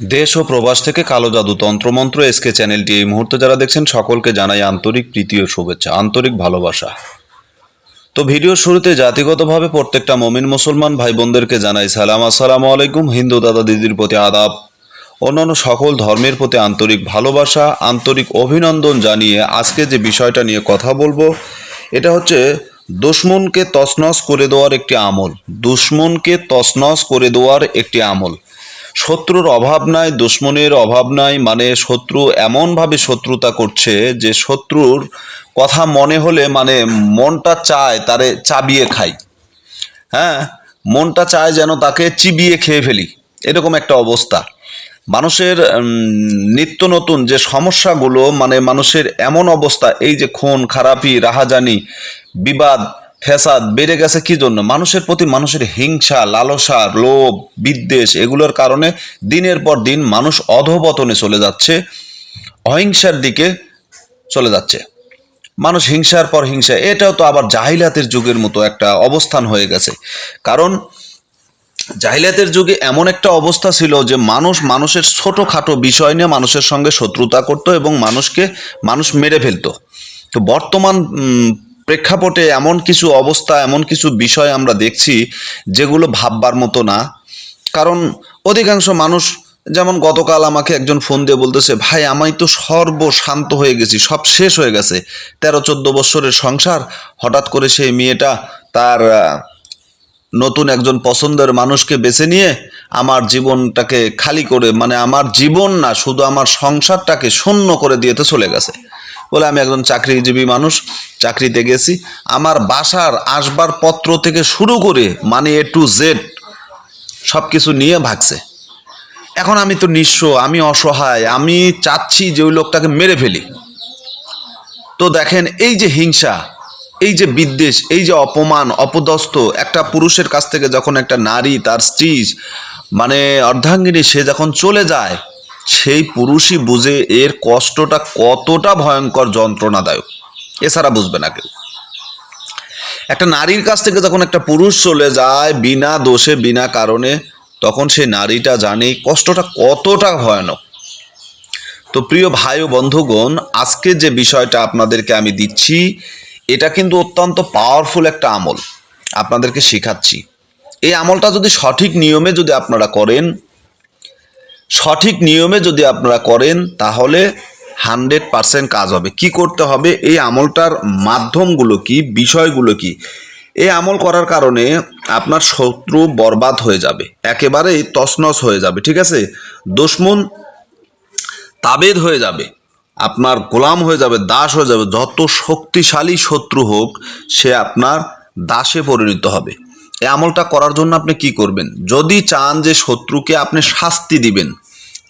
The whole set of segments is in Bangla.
দেশ ও প্রবাস থেকে কালো জাদু তন্ত্রমন্ত্র এসকে চ্যানেলটি এই মুহূর্তে যারা দেখছেন, সকলকে জানাই আন্তরিক প্রীতি ও শুভেচ্ছা, আন্তরিক ভালোবাসা। তো ভিডিওর শুরুতে জাতিগতভাবে প্রত্যেকটা মমিন মুসলমান ভাই বোনদেরকে জানাই সালাম। আসসালামু আলাইকুম, হিন্দু দাদা দিদির প্রতি আদাব। অন্যান্য সকল ধর্মের প্রতি আন্তরিক ভালোবাসা, আন্তরিক অভিনন্দন জানিয়ে আজকে যে বিষয়টা নিয়ে কথা বলব, এটা হচ্ছে দুশ্মনকে তছনছ করে দেওয়ার একটি আমল। দুশ্মনকে তছনছ করে দেওয়ার একটি আমল। শত্রুর অভাব নাই, দুশ্মনের অভাব নাই মানে শত্রু এমনভাবে শত্রুতা করছে যে শত্রুর কথা মনে হলে মানে মনটা চায় তারে চাবিয়ে খাই। হ্যাঁ? মনটা চায় যেন তাকে চিবিয়ে খেয়ে ফেলি। এরকম একটা অবস্থা। মানুষের নিত্য নতুন যে সমস্যাগুলো মানে মানুষের এমন অবস্থা, এই যে খুন, খারাপি, রাহাজানি, বিবাদ ফ্যাসাদ, বেড়ে গেছে কি জন্য? মানুষের প্রতি মানুষের হিংসা, লালসা, লোভ, বিদ্বেষ, এগুলোর কারণে দিনের পর দিন মানুষ অধপতনে চলে যাচ্ছে, অহিংসার দিকে চলে যাচ্ছে। মানুষ হিংসার পর হিংসা, এটাও তো আবার জাহিলাতের যুগের মতো একটা অবস্থান হয়ে গেছে। কারণ জাহিলাতের যুগে এমন একটা অবস্থা ছিল যে মানুষ মানুষের ছোটোখাটো বিষয় নিয়ে মানুষের সঙ্গে শত্রুতা করত এবং মানুষকে, মানুষ মেরে ফেলতো। তো বর্তমান প্রেক্ষাপটে এমন কিছু অবস্থা, এমন কিছু বিষয় আমরা দেখছি যেগুলো ভাববার মতো না। কারণ অধিকাংশ মানুষ, যেমন গতকাল আমাকে একজন ফোন দিয়ে বলতেছে, ভাই, আমি তো সর্বশান্ত হয়ে গেছি, সব শেষ হয়ে গেছে। তেরো, চোদ্দ বছরের সংসার, হঠাৎ করে সেই মেয়েটা তার নতুন একজন পছন্দের মানুষকে বেছে নিয়ে আমার জীবনটাকে খালি করে মানে আমার জীবন না, শুধু আমার সংসারটাকে শূন্য করে দিয়েতে চলে গেছে। বলে, আমি একজন চাকরিজীবী মানুষ, চাকরিতে গেছি। আমার বাসার আসবার পত্র থেকে শুরু করে মানে এ টু জেড সব কিছু নিয়ে ভাগছে। এখন আমি তো নিঃস্ব, আমি অসহায়, আমি চাচ্ছি যে ওই লোকটাকে মেরে ফেলি। তো দেখেন, এই যে হিংসা, এই যে বিদ্বেষ, এই যে অপমান, অপদস্থ, একটা পুরুষের কাছ থেকে যখন একটা নারী তার স্ত্রী মানে অর্ধাঙ্গিনী, সে যখন চলে যায় সেই পুরুষই বুঝে এর কষ্টটা কতটা ভয়ঙ্কর, যন্ত্রণাদায়ক। এছাড়া বুঝবে না কেউ। একটা নারীর কাছ থেকে যখন একটা পুরুষ চলে যায় বিনা দোষে, বিনা কারণে, তখন সেই নারীটা জানে কষ্টটা কতটা ভয়ানক। তো প্রিয় ভাই ও বন্ধুগণ, আজকে যে বিষয়টা আপনাদেরকে আমি দিচ্ছি, এটা কিন্তু অত্যন্ত পাওয়ারফুল একটা আমল। আপনাদেরকে শেখাচ্ছি। এই আমলটা যদি সঠিক নিয়মে যদি আপনারা করেন সঠিক নিয়মে যদি আপনারা করেন, তাহলে হান্ড্রেড পারসেন্ট কাজ হবে। কি করতে হবে? এই আমলটার মাধ্যমগুলো কি? বিষয়গুলো কি? এই আমল করার কারণে আপনার শত্রু বরবাদ হয়ে যাবে। একেবারেই তছনছ হয়ে যাবে, ঠিক আছে? দুশ্মন তাবেদ হয়ে যাবে, আপনার গোলাম হয়ে যাবে, দাস হয়ে যাবে। যত শক্তিশালী শত্রু হোক, সে আপনার দাসে পরিণত হবে। এই আমলটা করার জন্য আপনি কি করবেন? যদি চান যে শত্রুকে আপনি শাস্তি দিবেন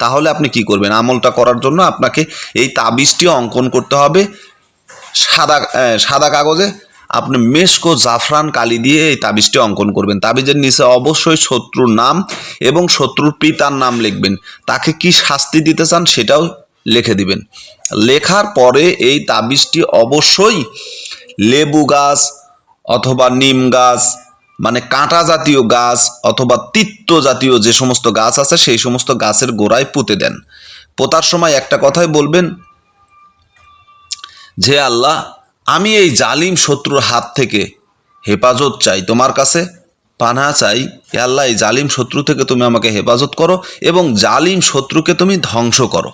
তাহলে আপনি কি করবেন? আমলটা করার জন্য আপনাকে এই তাবিজটি অঙ্কন করতে হবে। সাদা সাদা কাগজে আপনি মেশকো জাফরান কালি দিয়ে এই তাবিজটি অঙ্কন করবেন। তাবিজের নিচে অবশ্যই শত্রুর নাম এবং শত্রুর পিতার নাম লিখবেন। তাকে কি শাস্তি দিতে চান সেটাও লিখে দিবেন। লেখার পরে এই তাবিজটি অবশ্যই লেবু গাছ অথবা নিম গাছ মানে কাঁটা জাতীয় গাছ অথবা তিত্ত জাতীয় যে সমস্ত গাছ আছে, সেই সমস্ত গাছের গোড়ায় পুঁতে দেন। পোতার সময় একটা কথাই বলবেন যে আল্লাহ, আমি এই জালিম শত্রুর হাত থেকে হেফাজত চাই তোমার কাছে। পানা চাই এ আল্লাহ, এই জালিম শত্রু থেকে তুমি আমাকে হেফাজত করো এবং জালিম শত্রুকে তুমি ধ্বংস করো।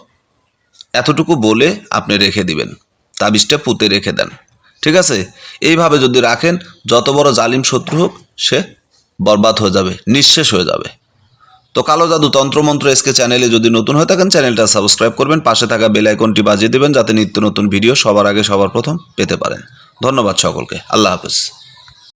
এতটুকু বলে আপনি রেখে দিবেন, তাবিজটা পুঁতে রেখে দেন। ঠিক আছে? এইভাবে যদি রাখেন, যত বড় জালিম শত্রু হোক সে বরবাদ হয়ে যাবে, নিঃশেষ হয়ে যাবে। তো কালো জাদু তন্ত্রমন্ত্র এসকে চ্যানেলে যদি নতুন হয়ে থাকেন, চ্যানেলটা সাবস্ক্রাইব করবেন, পাশে থাকা বেল আইকনটি বাজিয়ে দেবেন, যাতে নিত্য নতুন ভিডিও সবার আগে সবার প্রথম পেতে পারেন। ধন্যবাদ সকলকে, আল্লাহ হাফেজ।